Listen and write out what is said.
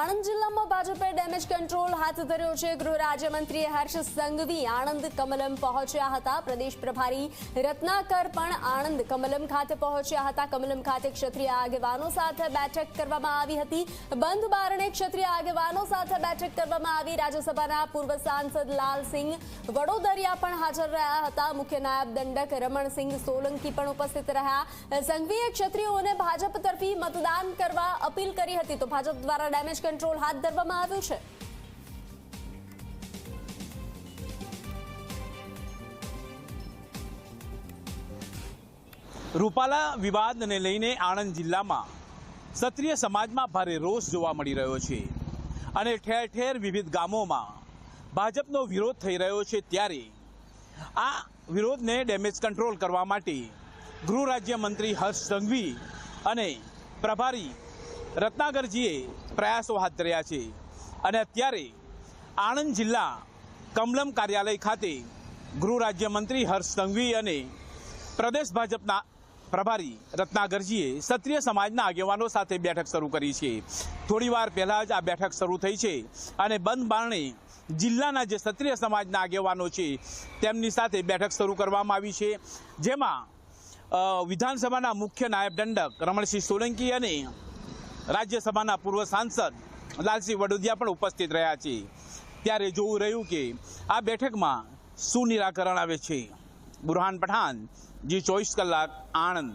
આણંદ જિલ્લામાં ભાજપે damage control હાથ ધર્યો છે. ગૃહ રાજ્યમંત્રી હર્ષ સંઘવી આણંદ કમલમ પહોંચ્યા હતા. પ્રદેશ પ્રભારી રત્નાકર પણ આણંદ કમલમ ખાતે પહોંચ્યા હતા. કમલમ ખાતે ક્ષત્રિય આગેવાનો સાથે બેઠક કરવામાં આવી હતી. બંધ બારણે ક્ષત્રિય આગેવાનો સાથે બેઠક કરવામાં આવી. રાજ્યસભાના પૂર્વ સાંસદ લાલસિંહ વડોદરિયા પણ હાજર રહ્યા હતા. મુખ્ય નાયબ દંડક રમણસિંહ સોલંકી પણ ઉપસ્થિત રહ્યા. સંઘવીએ ક્ષત્રિયોને ભાજપ તરફી મતદાન કરવા અપીલ કરી હતી. તો ભાજપ દ્વારા ડેમેજ કંટ્રોલ હાથ ધરવામાં આવ્યું છે. રૂપાલા વિવાદને લઈને આણંદ જિલ્લામાં ક્ષત્રિય સમાજમાં ભારે રોષ જોવા મળી રહ્યો છે અને ઠેર ઠેર વિવિધ ગામોમાં ભાજપનો વિરોધ થઈ રહ્યો છે ત્યારે આ વિરોધને ડેમેજ કંટ્રોલ કરવા માટે ગૃહ રાજ્યમંત્રી હર્ષ સંઘવી અને પ્રભારી રત્નાકરજીએ પ્રયાસો હાથ ધર્યા છે. અને અત્યારે આણંદ જિલ્લા કમલમ કાર્યાલય ખાતે ગૃહ રાજ્યમંત્રી હર્ષ સંઘવી અને પ્રદેશ ભાજપના પ્રભારી રત્નાગરજીએ ક્ષત્રિય સમાજના આગેવાનો સાથે બેઠક શરૂ કરી છે. થોડીવાર પહેલાં જ આ બેઠક શરૂ થઈ છે અને બંધ બારણે જિલ્લાના જે ક્ષત્રિય સમાજના આગેવાનો છે તેમની સાથે બેઠક શરૂ કરવામાં આવી છે. જેમાં વિધાનસભાના મુખ્ય નાયબ દંડક રમણસિંહ સોલંકી અને રાજ્યસભાના પૂર્વ સાંસદ લાલસિંહ વડોદિયા પણ ઉપસ્થિત રહ્યા છે. ત્યારે જોવું રહ્યું કે આ બેઠકમાં શું નિરાકરણ આવે છે? બુરહાન પઠાણ, જી ચોવીસ કલાક, આણંદ.